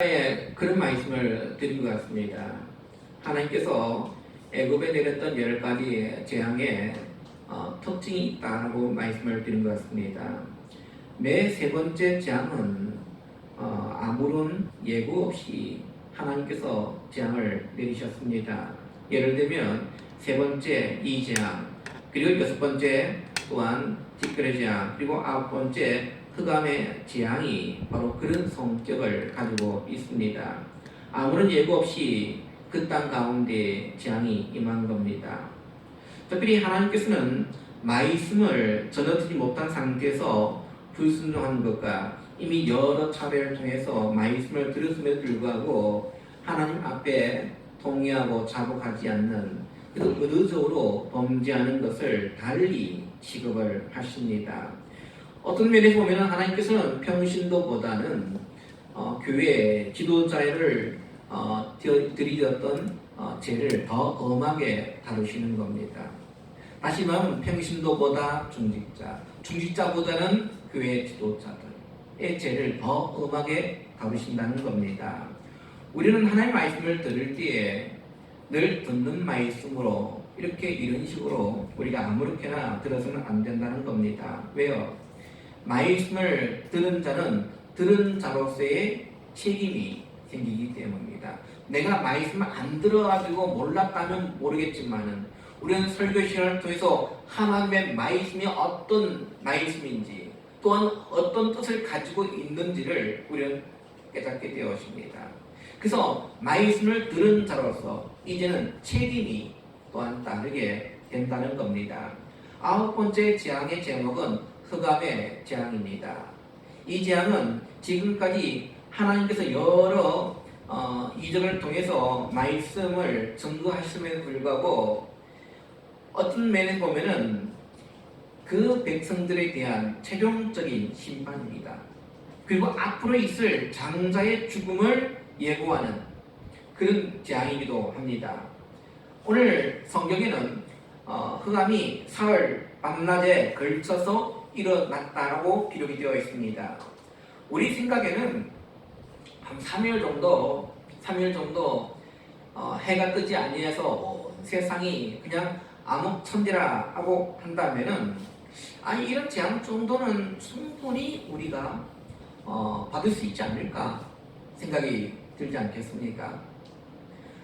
네, 그런 말씀을 드린 것 같습니다. 하나님께서 애굽에 내렸던 열 가지 재앙에 어, 특징이 있다고 말씀을 드린 것 같습니다. 매 세 번째 재앙은 어, 아무런 예고 없이 하나님께서 재앙을 내리셨습니다. 예를 들면 세 번째 이 재앙, 그리고 여섯 번째 또한 직거래 재앙, 그리고 아홉 번째 흑암의 재앙이 바로 그런 성격을 가지고 있습니다. 아무런 예고 없이 그 땅 가운데 재앙이 임한 겁니다. 특별히 하나님께서는 말씀을 전혀 듣지 못한 상태에서 불순종한 것과 이미 여러 차례를 통해서 말씀을 들었음에도 불구하고 하나님 앞에 동의하고 자복하지 않는 그래서 의도적으로 범죄하는 것을 달리 취급을 하십니다. 어떤 면에서 보면 하나님께서는 평신도보다는 어, 교회 지도자를 어, 드- 들이었던 어, 죄를 더 엄하게 다루시는 겁니다. 다시 말하면 평신도보다 중직자, 중직자보다는 교회 지도자들의 죄를 더 엄하게 다루신다는 겁니다. 우리는 하나님 말씀을 들을 때에 늘 듣는 말씀으로 이렇게 이런 식으로 우리가 아무렇게나 들어서는 안 된다는 겁니다. 왜요? 말씀을 들은 자는 들은 자로서의 책임이 생기기 때문입니다. 내가 말씀을 안 들어가지고 몰랐다면 모르겠지만은 우리는 설교 시간을 통해서 하나님의 말씀이 어떤 말씀인지 또한 어떤 뜻을 가지고 있는지를 우리는 깨닫게 되었습니다. 그래서 말씀을 들은 자로서 이제는 책임이 또한 다르게 된다는 겁니다. 아홉 번째 재앙의 제목은 흑암의 재앙입니다. 이 재앙은 지금까지 하나님께서 여러 어, 이적을 통해서 말씀을 증거하심에도 불구하고 어떤 면에서 보면은 그 백성들에 대한 최종적인 심판입니다. 그리고 앞으로 있을 장자의 죽음을 예고하는 그런 재앙이기도 합니다. 오늘 성경에는 어, 흑암이 사흘 밤낮에 걸쳐서 일어났다라고 기록이 되어 있습니다. 우리 생각에는 한 3일 정도, 3일 정도 어, 해가 뜨지 아니해서 온 세상이 그냥 암흑천지라 하고 한다면은 아니 이런 재앙 정도는 충분히 우리가 어, 받을 수 있지 않을까 생각이 들지 않겠습니까?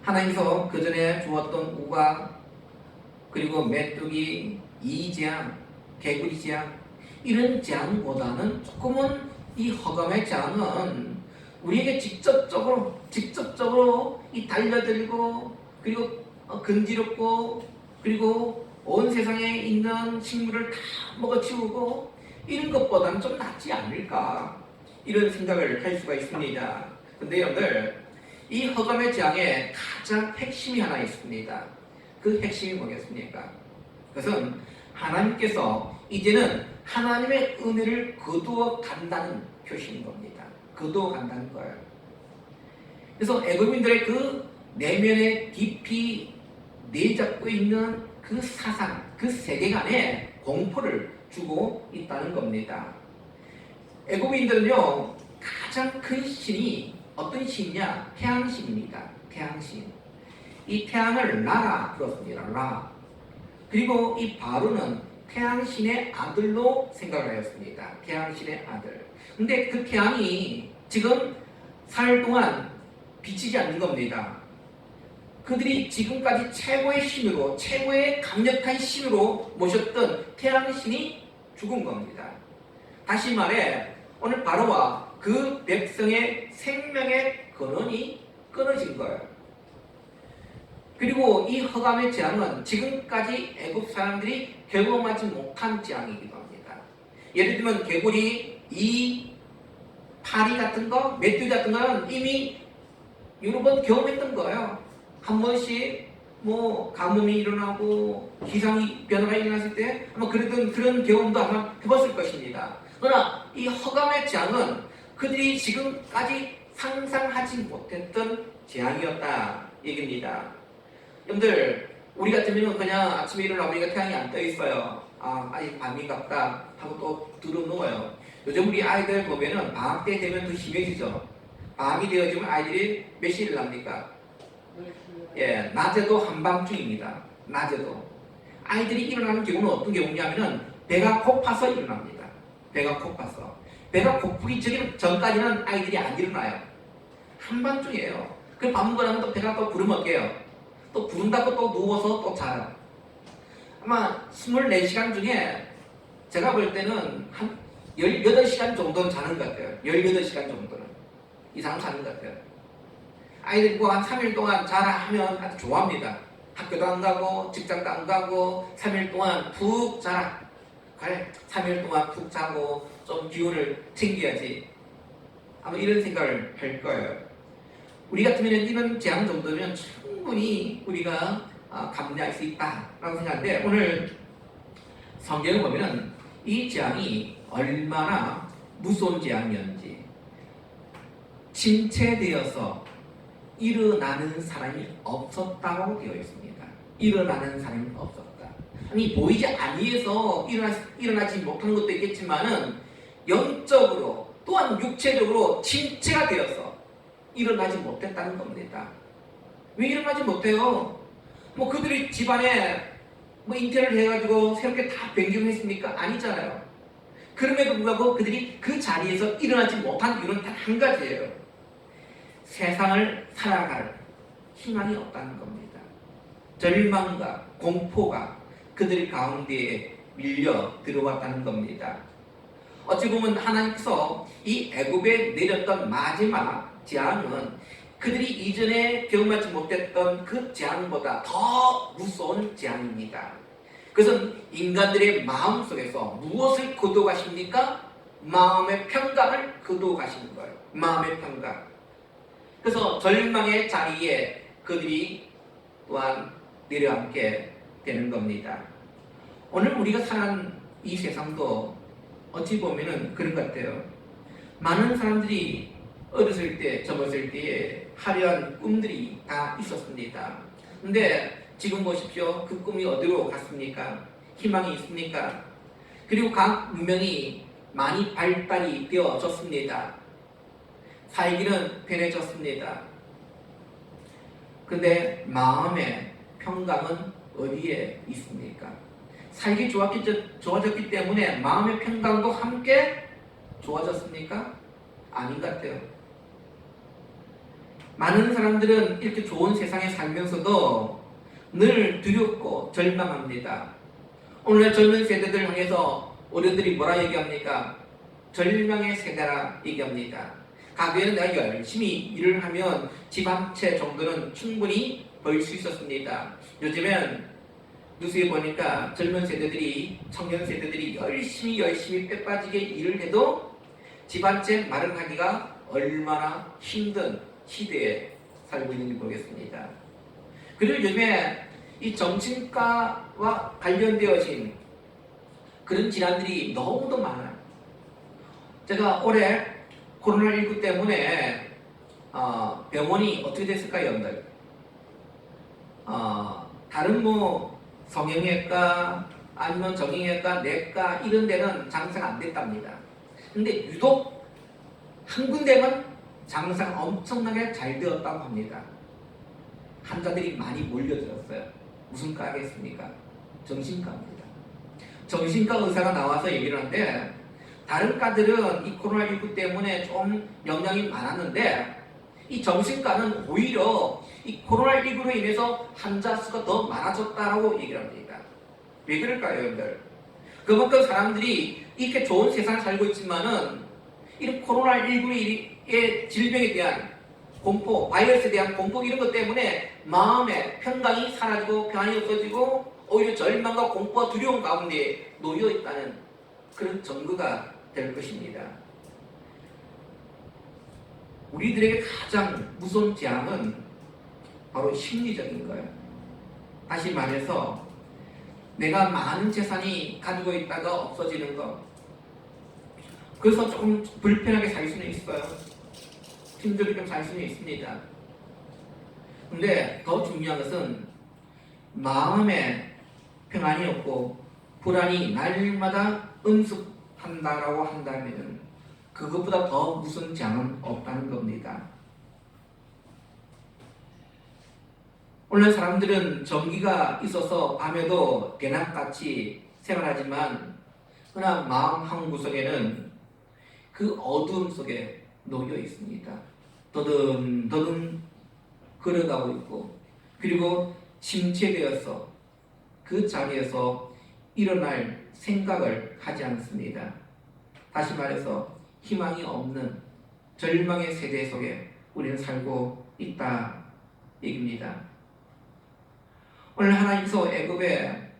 하나님께서 그 전에 주었던 우박 그리고 메뚜기 이재앙, 개구리 재앙 이런 재앙보다는 조금은 이 허감의 재앙은 우리에게 직접적으로 직접적으로 이 달려들고 그리고 어, 근지럽고 그리고 온 세상에 있는 식물을 다 먹어치우고 이런 것보다는 좀 낫지 않을까 이런 생각을 할 수가 있습니다. 근데 여러분들 이 허감의 재앙에 가장 핵심이 하나 있습니다. 그 핵심이 뭐겠습니까? 그것은 하나님께서 이제는 하나님의 은혜를 거두어 간다는 표시인 겁니다. 거두어 간다는 거예요. 그래서 애국민들의 그 내면에 깊이 내잡고 있는 그 사상, 그 세계관에 공포를 주고 있다는 겁니다. 애국민들은요 가장 큰 신이 어떤 신이냐? 태양신입니다. 태양신. 이 태양을 라라 불렀습니다. 라. 그리고 이 바로는 태양신의 아들로 생각을 하였습니다. 태양신의 아들. 근데 그 태양이 지금 살 동안 비치지 않는 겁니다. 그들이 지금까지 최고의 신으로, 최고의 강력한 신으로 모셨던 태양신이 죽은 겁니다. 다시 말해, 오늘 바로와 그 백성의 생명의 근원이 끊어진 거예요. 그리고 이 허감의 재앙은 지금까지 애국 사람들이 경험하지 못한 재앙이기도 합니다. 예를 들면 개구리, 이 파리 같은 거, 메뚜기 같은 거는 이미 여러 번 경험했던 거예요. 한 번씩 뭐 가뭄이 일어나고 기상이 변화가 일어났을 때 아마 그랬던 그런 경험도 아마 해봤을 것입니다. 그러나 이 허감의 재앙은 그들이 지금까지 상상하지 못했던 재앙이었다 얘기입니다. 여러분들 우리 같으면 그냥 아침에 일어나 보니까 태양이 안 떠 있어요. 아 아직 밤이 같다 하고 또 들어 누워요. 요즘 우리 아이들 보면은 방학 때 되면 더 심해지죠. 밤이 되어지면 아이들이 몇 시에 일어납니까? 예, 낮에도 한밤중입니다. 낮에도. 아이들이 일어나는 경우는 어떤 경우냐면은 배가 고파서 일어납니다. 배가 고파서. 배가 고프기 전까지는 아이들이 안 일어나요. 한밤중이에요. 그밥 먹고 나면 또 배가 또 부르먹게요. 또 부른다고 또 누워서 또 자요. 아마 24시간 중에 제가 볼 때는 한 18시간 정도는 자는 것 같아요. 18시간 정도는. 이상 자는 것 같아요. 아이들과 한 3일 동안 자라 하면 아주 좋아합니다. 학교도 안 가고, 직장도 안 가고, 3일 동안 푹 자라. 그래, 3일 동안 푹 자고, 좀 기운을 챙겨야지. 아마 이런 생각을 할 거예요. 우리 같으면 이런 제한 정도면 충분히 우리가 아, 감내할 수 있다라고 생각하는데, 오늘 성경을 보면은 이 재앙이 얼마나 무서운 재앙이었는지 침체되어서 일어나는 사람이 없었다고 되어 있습니다. 일어나는 사람이 없었다. 아니 보이지 아니해서 일어나, 일어나지 못하는 것도 있겠지만은 영적으로 또한 육체적으로 침체가 되어서 일어나지 못했다는 겁니다. 왜 일어나지 못해요? 뭐 그들이 집안에 뭐 인테리어를 해가지고 새롭게 다 변경했습니까? 아니잖아요. 그럼에도 불구하고 그들이 그 자리에서 일어나지 못한 이유는 단 한 가지예요. 세상을 살아갈 희망이 없다는 겁니다. 절망과 공포가 그들 가운데에 밀려 들어왔다는 겁니다. 어찌 보면 하나님께서 이 애굽에 내렸던 마지막 재앙은 그들이 이전에 경험하지 못했던 그 재앙보다 더 무서운 재앙입니다. 그것은 인간들의 마음 속에서 무엇을 거둬가십니까? 마음의 평강을 거둬가시는 거예요. 마음의 평강. 그래서 절망의 자리에 그들이 또한 내려앉게 되는 겁니다. 오늘 우리가 사는 이 세상도 어찌 보면은 그런 것 같아요. 많은 사람들이 어렸을 때, 젊었을 때에 화려한 꿈들이 다 있었습니다. 근데 지금 보십시오. 그 꿈이 어디로 갔습니까? 희망이 있습니까? 그리고 각 문명이 많이 발달이 되어졌습니다. 살기는 편해졌습니다. 근데 마음의 평강은 어디에 있습니까? 살기 좋았기, 좋아졌기 때문에 마음의 평강도 함께 좋아졌습니까? 아닌 것 같아요. 많은 사람들은 이렇게 좋은 세상에 살면서도 늘 두렵고 절망합니다. 오늘날 젊은 세대들 향해서 어른들이 뭐라 얘기합니까? 절망의 세대라 얘기합니다. 가게에는 내가 열심히 일을 하면 집 한 채 정도는 충분히 벌 수 있었습니다. 요즘엔 뉴스에 보니까 젊은 세대들이 청년 세대들이 열심히 열심히 빼빠지게 일을 해도 집 한 채 마련하기가 얼마나 힘든 시대에 살고 있는지 모르겠습니다. 그리고 요즘에 이 정신과와 관련되어진 그런 질환들이 너무도 많아요. 제가 올해 코로나19 때문에 어, 병원이 어떻게 됐을까요, 여러분들? 어, 다른 뭐 성형외과 아니면 정형외과, 내과 이런 데는 장사가 안 됐답니다. 근데 유독 한 군데만 장사가 엄청나게 잘 되었다고 합니다. 환자들이 많이 몰려들었어요. 무슨 과겠습니까? 정신과입니다. 정신과 의사가 나와서 얘기를 하는데 다른 과들은 이 코로나19 때문에 좀 영향이 많았는데 이 정신과는 오히려 이 코로나19로 인해서 환자 수가 더 많아졌다라고 얘기를 합니다. 왜 그럴까요, 여러분들? 그만큼 사람들이 이렇게 좋은 세상을 살고 있지만은 이런 코로나19 의 질병에 대한 공포, 바이러스에 대한 공포 이런 것 때문에 마음의 평강이 사라지고 평안이 없어지고 오히려 절망과 공포와 두려움 가운데 놓여 있다는 그런 증거가 될 것입니다. 우리들에게 가장 무서운 재앙은 바로 심리적인 거예요. 다시 말해서 내가 많은 재산이 가지고 있다가 없어지는 것. 그래서 조금 불편하게 살 수는 있어요. 힘들게 좀살 수는 있습니다. 근데 더 중요한 것은 마음에 평안이 없고 불안이 날마다 음습한다라고 한다면 그것보다 더 무슨 장은 없다는 겁니다. 오늘 사람들은 전기가 있어서 밤에도 대낮같이 생활하지만 그러나 마음 한 구석에는 그 어두움 속에 놓여 있습니다. 더듬 더듬 걸어가고 있고 그리고 침체되어서 그 자리에서 일어날 생각을 하지 않습니다. 다시 말해서 희망이 없는 절망의 세대 속에 우리는 살고 있다 얘기입니다. 오늘 하나님께서 애굽에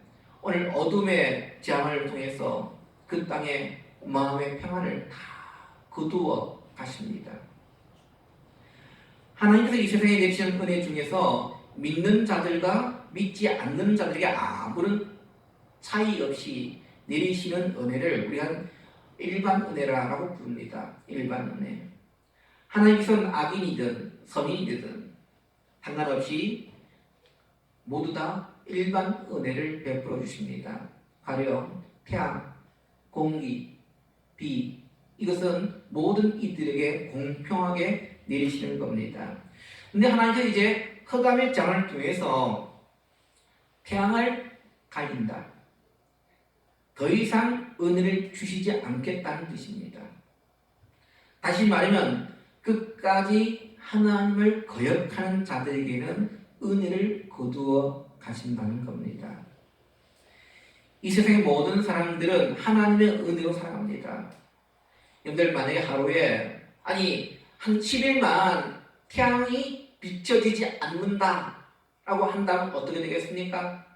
오늘 어둠의 재앙을 통해서 그 땅에 마음의 평안을 다 거두어 가십니다. 하나님께서 이 세상에 내리시는 은혜 중에서 믿는 자들과 믿지 않는 자들에게 아무런 차이 없이 내리시는 은혜를 우리가 일반 은혜라고 부릅니다. 일반 은혜. 하나님께서는 악인이든 선인이든 상관없이 모두 다 일반 은혜를 베풀어 주십니다. 가령 태양, 공기, 비 이것은 모든 이들에게 공평하게 내리시는 겁니다. 근데 하나님께서 이제 흑암의 장을 통해서 태양을 갈린다. 더 이상 은혜를 주시지 않겠다는 뜻입니다. 다시 말하면 끝까지 하나님을 거역하는 자들에게는 은혜를 거두어 가신다는 겁니다. 이 세상의 모든 사람들은 하나님의 은혜로 살아갑니다. 여러분들 만약에 하루에 아니 한 10일만 태양이 비춰지지 않는다라고 한다면 어떻게 되겠습니까?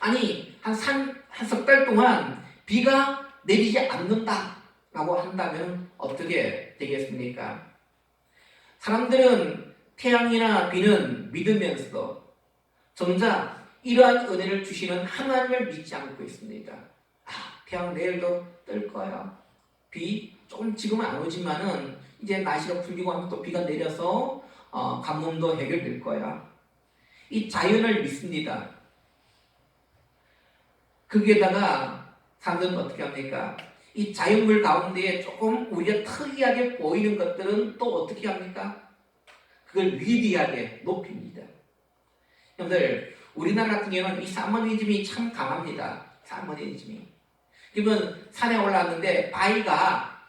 아니 한 한 석 달 동안 비가 내리지 않는다라고 한다면 어떻게 되겠습니까? 사람들은 태양이나 비는 믿으면서도 정작 이러한 은혜를 주시는 하나님을 믿지 않고 있습니다. 아, 태양 내일도 뜰 거야. 비 조금 지금은 안 오지만은 이제 날씨가 풀리고 하면 또 비가 내려서 어, 가뭄도 해결될 거야. 이 자연을 믿습니다. 거기에다가 사람들은 어떻게 합니까? 이 자연물 가운데에 조금 우리가 특이하게 보이는 것들은 또 어떻게 합니까? 그걸 위대하게 높입니다. 여러분들, 우리나라 같은 경우는 이 사머니즘이 참 강합니다. 사머니즘이. 그러면 산에 올랐는데 바위가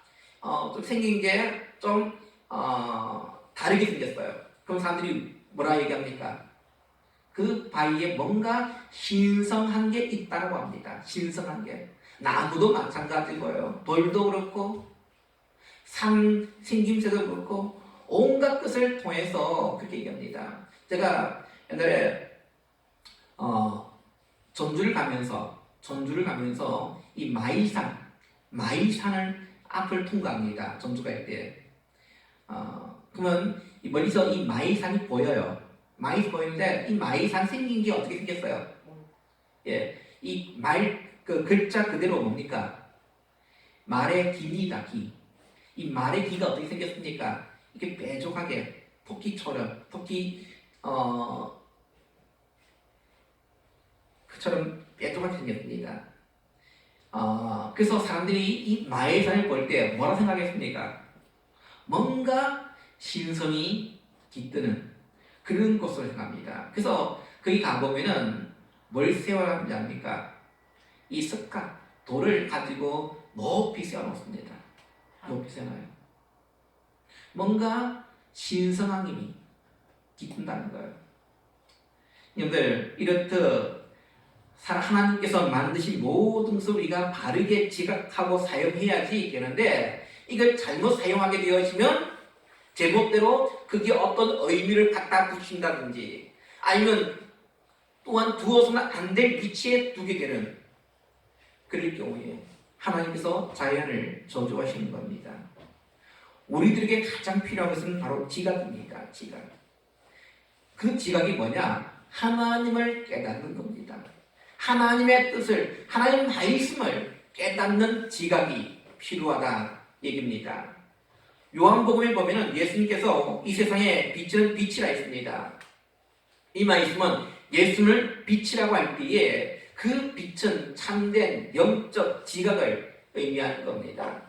어, 좀 생긴 게 좀 어, 다르게 생겼어요. 그럼 사람들이 뭐라 얘기합니까? 그 바위에 뭔가 신성한 게 있다고 합니다. 신성한 게. 나무도 마찬가지고요. 돌도 그렇고 산 생김새도 그렇고 온갖 것을 통해서 그렇게 얘기합니다. 제가 옛날에 어, 전주를 가면서 전주를 가면서 이 마이산 마이산을 앞을 통과합니다. 전주 갈 때. 어, 그러면 이 멀리서 이 마이산이 보여요. 마이 보이는데 이 마이산 생긴 게 어떻게 생겼어요? 예, 이 말 그 글자 그대로 뭡니까? 말의 기입니다. 기. 이 말의 기가 어떻게 생겼습니까? 이게 뾰족하게 토끼처럼 토끼 어 그처럼 뾰족하게 생겼습니다. 어, 그래서 사람들이 이 마해산을 볼 때 뭐라 생각했습니까? 뭔가 신성이 깃드는 그런 곳으로 생각합니다. 그래서 거기 가보면은 뭘 세워놨는지 압니까? 이 석가, 돌을 가지고 높이 세워놓습니다. 높이 세워놔요. 뭔가 신성한 힘이 깃든다는 거예요. 여러분들, 이렇듯 하나님께서 만드신 모든 것을 우리가 바르게 지각하고 사용해야지 되는데 이걸 잘못 사용하게 되어지면 제목대로 그게 어떤 의미를 갖다 붙인다든지 아니면 또한 두어서는 안 될 위치에 두게 되는 그럴 경우에 하나님께서 자연을 저주하시는 겁니다. 우리들에게 가장 필요한 것은 바로 지각입니다. 지각. 그 지각이 뭐냐? 하나님을 깨닫는 겁니다. 하나님의 뜻을, 하나님 말씀을 깨닫는 지각이 필요하다 얘기입니다. 요한복음에 보면은 예수님께서 이 세상에 빛은 빛이라 했습니다. 이 말씀은 예수를 빛이라고 할 때에 그 빛은 참된 영적 지각을 의미하는 겁니다.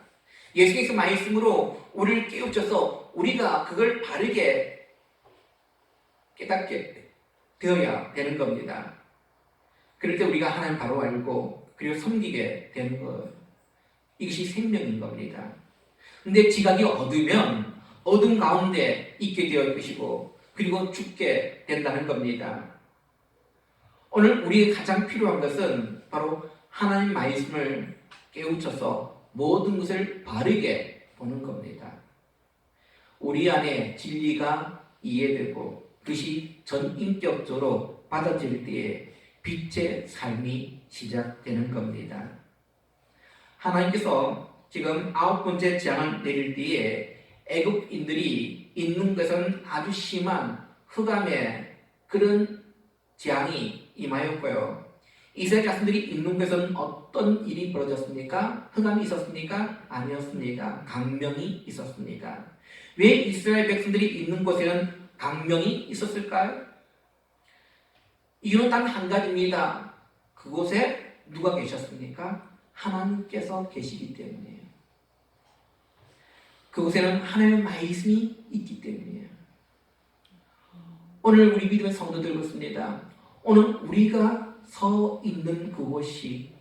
예수께서 말씀으로 우리를 깨우쳐서 우리가 그걸 바르게 깨닫게 되어야 되는 겁니다. 그럴 때 우리가 하나님 바로 알고 그리고 섬기게 되는 거예요. 이것이 생명인 겁니다. 근데 지각이 어두면 어둠 가운데 있게 되어 것이고 그리고 죽게 된다는 겁니다. 오늘 우리에게 가장 필요한 것은 바로 하나님 말씀을 깨우쳐서 모든 것을 바르게 보는 겁니다. 우리 안에 진리가 이해되고 그것이 전인격적으로 받아들일 때에 빛의 삶이 시작되는 겁니다. 하나님께서 지금 아홉 번째 재앙을 내릴 때에 애국인들이 있는 것은 아주 심한 흑암의 그런 재앙이 임하였고요. 이스라엘 자손들이 있는 것은 어떤 일이 벌어졌습니까? 흑암이 있었습니까? 아니었습니다. 강명이 있었습니다. 왜 이스라엘 백성들이 있는 곳에는 강명이 있었을까요? 이유는 단 한 가지입니다. 그곳에 누가 계셨습니까? 하나님께서 계시기 때문이에요. 그곳에는 하나님의 말씀이 있기 때문이에요. 오늘 우리 믿음의 성도들 그렇습니다. 오늘 우리가 서 있는 그곳이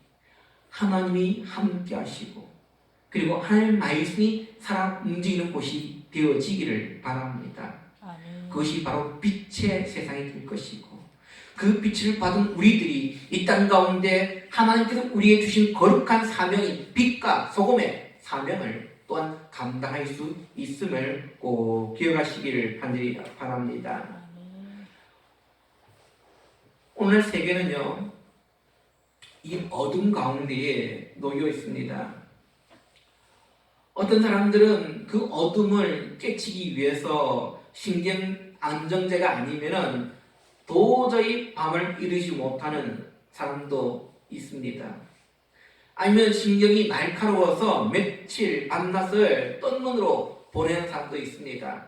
하나님이 함께 하시고 그리고 하나님의 말씀이 살아 움직이는 곳이 되어지기를 바랍니다. 아멘. 그것이 바로 빛의 세상이 될 것이고 그 빛을 받은 우리들이 이 땅 가운데 하나님께서 우리에게 주신 거룩한 사명인 빛과 소금의 사명을 또한 감당할 수 있음을 꼭 기억하시기를 간절히 바랍니다. 오늘 세계는요, 이 어둠 가운데에 놓여 있습니다. 어떤 사람들은 그 어둠을 깨치기 위해서 신경 안정제가 아니면은 도저히 밤을 이루지 못하는 사람도 있습니다. 아니면 신경이 날카로워서 며칠 밤낮을 뜬 눈으로 보내는 사람도 있습니다.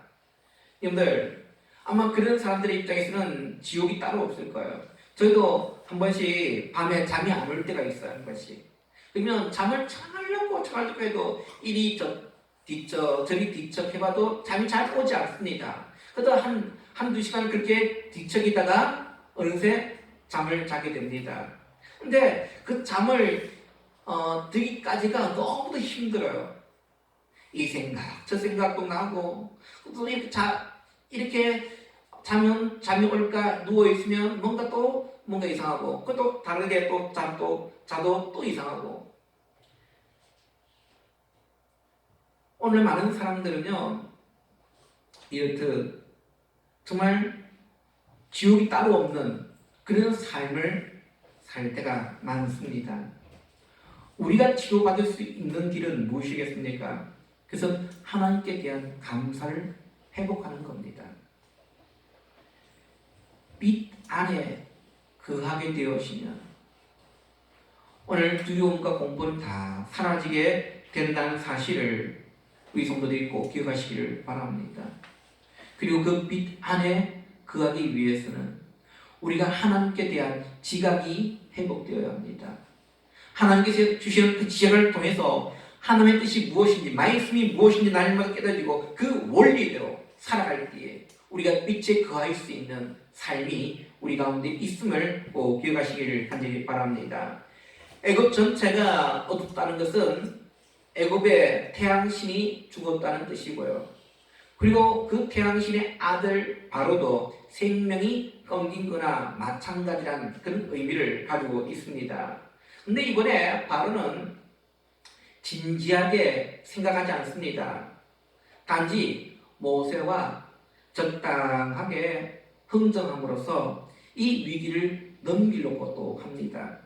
여러분들 아마 그런 사람들의 입장에서는 지옥이 따로 없을 거예요. 저희도 한 번씩 밤에 잠이 안 올 때가 있어요, 한 번씩. 그러면 잠을 참으려고 참으려고 해도 이리 저 뒤척 저리 뒤척 해봐도 잠이 잘 오지 않습니다. 그래도 한 한두 시간 그렇게 뒤척이다가 어느새 잠을 자게 됩니다. 근데 그 잠을 어, 들기까지가 너무도 힘들어요. 이 생각, 저 생각도 나고 또 이렇게 자 이렇게 자면 잠이 올까 누워 있으면 뭔가 또 뭔가 이상하고 그또 다르게 또 잠도 자도 또 이상하고 오늘 많은 사람들은요 이렇듯 정말 지옥이 따로 없는 그런 삶을 살 때가 많습니다. 우리가 치료받을 수 있는 길은 무엇이겠습니까? 그것은 하나님께 대한 감사를 회복하는 겁니다. 빛 안에 거하게 되어시면 오늘 두려움과 공포는 다 사라지게 된다는 사실을 우리 성도들이 꼭 기억하시기를 바랍니다. 그리고 그 빛 안에 거하기 위해서는 우리가 하나님께 대한 지각이 회복되어야 합니다. 하나님께서 주시는 그 지적을 통해서 하나님의 뜻이 무엇인지, 말씀이 무엇인지 날마다 깨달아지고 그 원리대로 살아갈 때에 우리가 빛에 거할 수 있는 삶이 우리 가운데 있음을 꼭 기억하시기를 간절히 바랍니다. 애굽 전체가 어둡다는 것은 애굽의 태양신이 죽었다는 뜻이고요. 그리고 그 태양신의 아들 바로도 생명이 끊긴 거나 마찬가지란 그런 의미를 가지고 있습니다. 근데 이번에 바로는 진지하게 생각하지 않습니다. 단지 모세와 적당하게 흥정함으로써 이 위기를 넘기려고도 합니다.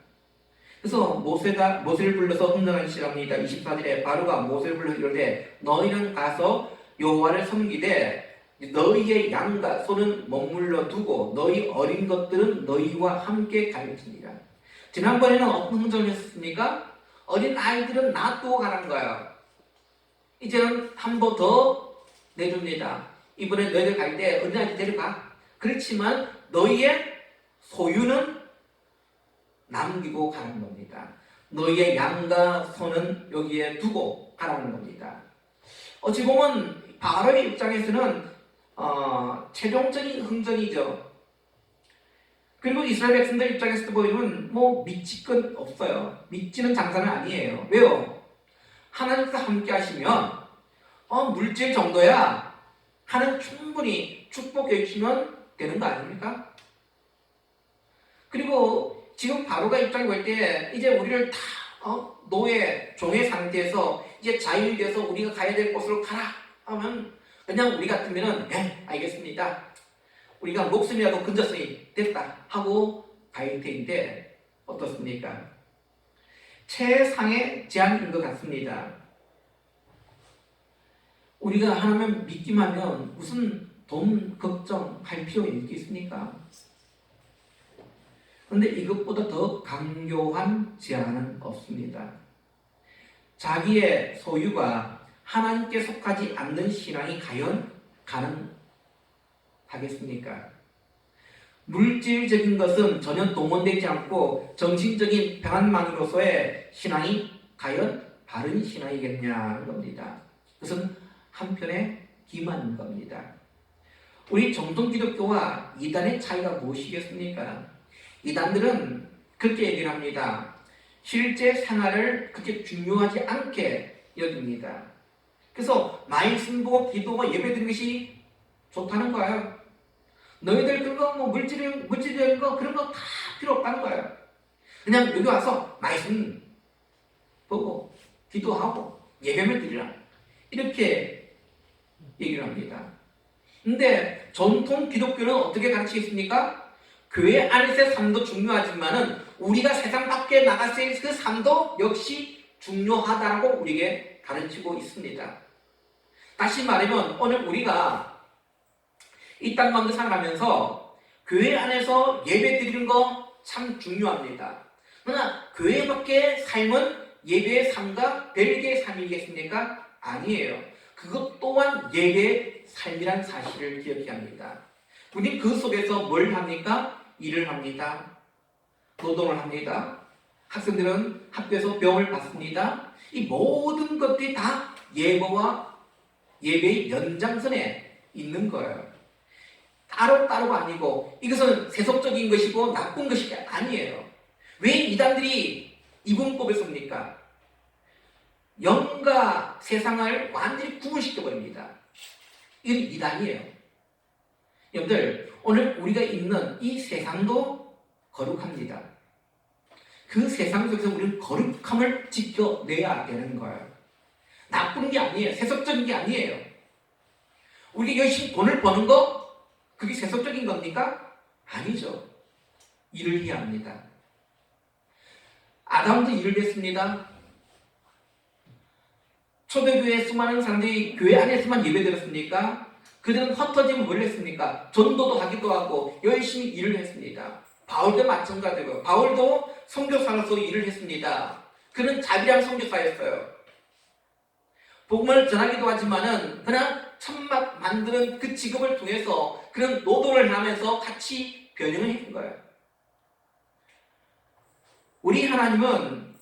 그래서 모세가 모세를 불러서 흥정하시랍니다. 24절에 바로가 모세를 불러 이르되 너희는 가서 여호와를 섬기되 너희의 양과 소는 머물러 두고 너희 어린 것들은 너희와 함께 갈지니라. 지난번에는 어떤 흥정을 했습니까? 어린 아이들은 놔두고 가는 거예요. 이제는 한 번 더 내줍니다. 이번에 너희들 갈 때 어린 아이들 데려가. 그렇지만 너희의 소유는 남기고 가는 겁니다. 너희의 양과 소는 여기에 두고 가라는 겁니다. 어찌 보면 바로의 입장에서는 어, 최종적인 흥정이죠. 그리고 이스라엘 백성들 입장에서 보이면 뭐 믿지 건 없어요. 믿지는 장사는 아니에요. 왜요? 하나님과 함께 하시면 어, 물질 정도야 하는 충분히 축복해 주시면 되는 거 아닙니까? 그리고 지금 바로가 입장에 볼 때 이제 우리를 다 어, 노예 종의 상태에서 이제 자유이 돼서 우리가 가야 될 곳으로 가라 하면 그냥 우리 같으면은 네 알겠습니다. 우리가 목숨이라도 건졌으니 됐다 하고 가야 되는데 어떻습니까? 최상의 제안인 것 같습니다. 우리가 하나님 믿기만 하면 무슨 돈 걱정할 필요 있겠습니까? 그런데 이것보다 더 강교한 제안은 없습니다. 자기의 소유가 하나님께 속하지 않는 신앙이 과연 가능 하겠습니까? 물질적인 것은 전혀 동원되지 않고 정신적인 평안만으로서의 신앙이 과연 바른 신앙이겠냐는 겁니다. 그것은 한편의 기만인 겁니다. 우리 정통 기독교와 이단의 차이가 무엇이겠습니까? 이단들은 그렇게 얘기를 합니다. 실제 생활을 그렇게 중요하지 않게 여깁니다. 그래서 말씀 보고 기도가 예배 드리는 것이 좋다는 거예요. 너희들 그런 거뭐 물질 물질적인 거 그런 거 다 필요 없다는 거예요. 그냥 여기 와서 말씀 보고 기도하고 예배를 드리라 이렇게 얘기를 합니다. 근데 전통 기독교는 어떻게 가르치겠습니까? 교회 안에서의 삶도 중요하지만은 우리가 세상 밖에 나갔을 때그 삶도 역시 중요하다고 우리에게 가르치고 있습니다. 다시 말하면 오늘 우리가 이 땅 가운데 살아가면서 교회 안에서 예배 드리는 거 참 중요합니다. 그러나 교회 밖의 삶은 예배의 삶과 별개의 삶이겠습니까? 아니에요. 그것 또한 예배의 삶이란 사실을 기억해야 합니다. 우리 그 속에서 뭘 합니까? 일을 합니다. 노동을 합니다. 학생들은 학교에서 병을 받습니다. 이 모든 것들이 다 예배와 예배의 연장선에 있는 거예요. 따로 따로가 아니고 이것은 세속적인 것이고 나쁜 것이 아니에요. 왜 이단들이 이분법을 씁니까? 영과 세상을 완전히 구분시켜 버립니다. 이건 이단이에요. 여러분들 오늘 우리가 있는 이 세상도 거룩합니다. 그 세상 속에서 우리는 거룩함을 지켜내야 되는 거예요. 나쁜 게 아니에요. 세속적인 게 아니에요. 우리 열심히 돈을 버는 거 그게 세속적인 겁니까? 아니죠. 일을 해야 합니다. 아담도 일을 했습니다. 초대교회 수많은 사람들이 교회 안에서만 예배드렸습니까? 그들은 흩어지면 뭘 했습니까? 전도도 하기도 하고 열심히 일을 했습니다. 바울도 마찬가지고요. 바울도 선교사로서 일을 했습니다. 그는 자비랑 선교사였어요. 복음을 전하기도 하지만은 그냥 천막 만드는 그 직업을 통해서 그런 노동을 하면서 같이 변형을 했던 거예요. 우리 하나님은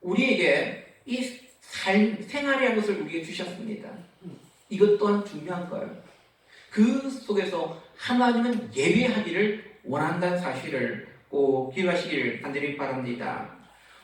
우리에게 이 삶, 생활이라는 것을 우리에게 주셨습니다. 이것 또한 중요한 거예요. 그 속에서 하나님은 예배하기를 원한다는 사실을 꼭 기억하시길 간절히 바랍니다.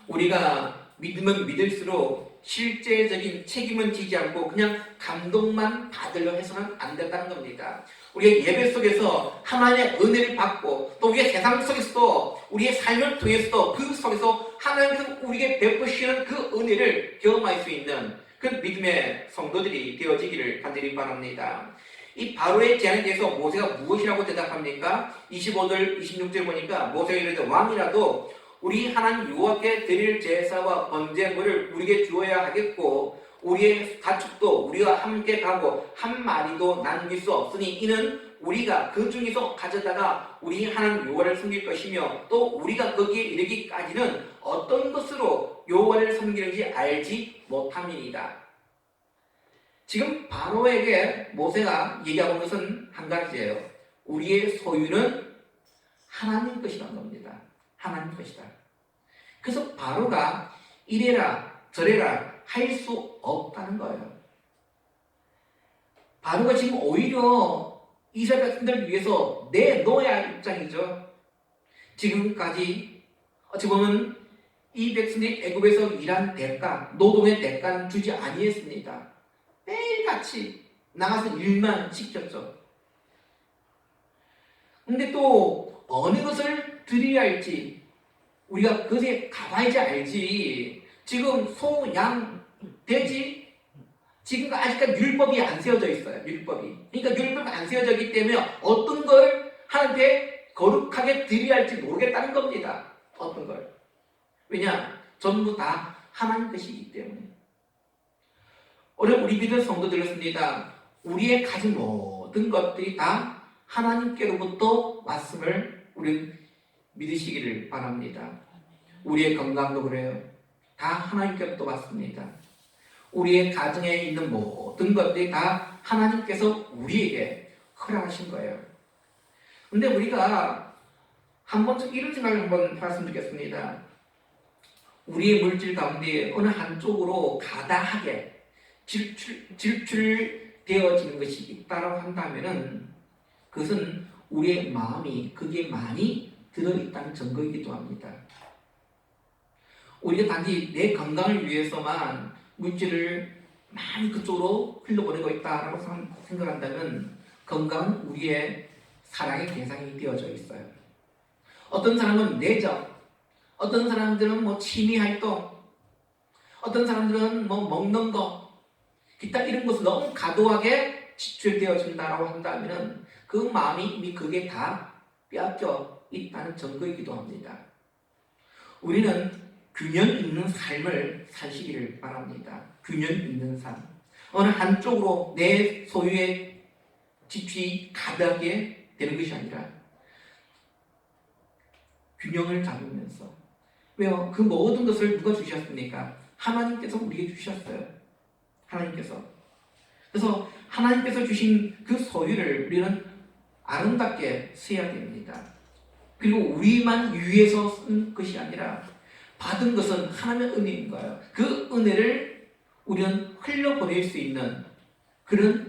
우리가 믿으면 믿을수록 실제적인 책임은 지지 않고 그냥 감동만 받으려 해서는 안 된다는 겁니다. 우리가 예배 속에서 하나님의 은혜를 받고 또 우리의 세상 속에서도 우리의 삶을 통해서도 그 속에서 하나님께서 우리에게 베푸시는 그 은혜를 경험할 수 있는 그 믿음의 성도들이 되어지기를 간절히 바랍니다. 이 바로의 제안에 대해서 모세가 무엇이라고 대답합니까? 25절, 26절 보니까 모세가 이르되 왕이라도 우리 하나님 여호와께 드릴 제사와 번제물을 우리에게 주어야 하겠고 우리의 가축도 우리와 함께 가고 한 마리도 남길 수 없으니 이는 우리가 그 중에서 가져다가 우리 하나님 여호와를 섬길 것이며 또 우리가 거기에 이르기까지는 어떤 것으로 여호와를 섬기는지 알지 못함이니이다. 지금 바로에게 모세가 얘기하고 있는 것은 한 가지예요. 우리의 소유는 하나님 것이라는 겁니다. 하나님 것이다. 그래서 바로가 이래라 저래라 할 수 없다는 거예요. 바로가 지금 오히려 이스라엘 백성들을 위해서 내놓아야 할 입장이죠. 지금까지 어찌 보면 이 백성들이 애굽에서 일한 대가, 노동의 대가는 주지 아니했습니다. 매일같이 나가서 일만 시켰죠. 근데 또 어느 것을 드려야 할지 우리가 그것에 가봐야지 알지. 지금 소, 양, 돼지 지금 아직까지 율법이 안 세워져 있어요. 율법이. 그러니까 율법이 안 세워져 있기 때문에 어떤 걸 하나님께 거룩하게 드려야 할지 모르겠다는 겁니다. 어떤 걸. 왜냐? 전부 다 하나님 것이기 때문에. 오늘 우리 믿는 성도 들었습니다. 우리의 가진 모든 것들이 다 하나님께로부터 왔음을 우리는 믿으시기를 바랍니다. 우리의 건강도 그래요. 다 하나님께로부터 왔습니다. 우리의 가정에 있는 모든 것들이 다 하나님께서 우리에게 허락하신 거예요. 근데 우리가 한 번쯤 이런 생각을 한번 해봤으면 좋겠습니다. 우리의 물질 가운데 어느 한쪽으로 가다하게 질출, 질출되어지는 것이 있다고 한다면은 그것은 우리의 마음이 그게 많이 들어있다는 증거이기도 합니다. 우리가 단지 내 건강을 위해서만 물질을 많이 그쪽으로 흘려보내고 있다라고 생각한다면 건강은 우리의 사랑의 대상이 되어져 있어요. 어떤 사람은 내적, 어떤 사람들은 뭐 취미 활동, 어떤 사람들은 뭐 먹는 거, 기타 이런 것을 너무 과도하게 지출되어진다라고 한다면 그 마음이 이미 그게 다 빼앗겨 있다는 증거이기도 합니다. 우리는 균형 있는 삶을 사시기를 바랍니다. 균형 있는 삶. 어느 한쪽으로 내 소유의 지출이 가득하게 되는 것이 아니라 균형을 잡으면서 왜요? 그 모든 것을 누가 주셨습니까? 하나님께서 우리에게 주셨어요. 하나님께서. 그래서 하나님께서 주신 그 소유를 우리는 아름답게 써야 됩니다. 그리고 우리만 위해서 쓴 것이 아니라 받은 것은 하나님의 은혜인 거예요. 그 은혜를 우리는 흘려보낼 수 있는 그런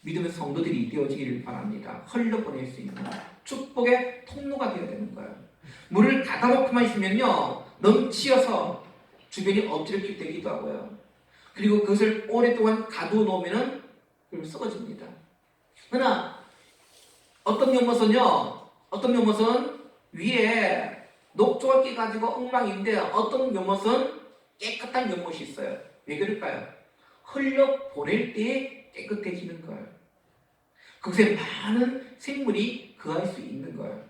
믿음의 성도들이 되어지기를 바랍니다. 흘려보낼 수 있는 축복의 통로가 되어야 되는 거예요. 물을 가다 놓고만 있으면요 넘치어서 주변이 엎드려 되기도 하고요. 그리고 그것을 오랫동안 가둬놓으면 은 썩어집니다. 그러나 어떤 연못은요, 어떤 연못은 위에 녹조가 끼가지고 엉망인데 어떤 연못은 깨끗한 연못이 있어요. 왜 그럴까요? 흘려 보낼 때 깨끗해지는 거예요. 그것에 많은 생물이 거할 수 있는 거예요.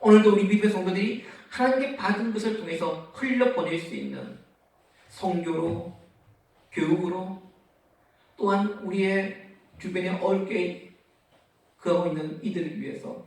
오늘도 우리 믿음의 성도들이 하나님께 받은 것을 통해서 흘려 보낼 수 있는 성교로, 교육으로, 또한 우리의 주변에 어렵게 거하고 있는 이들을 위해서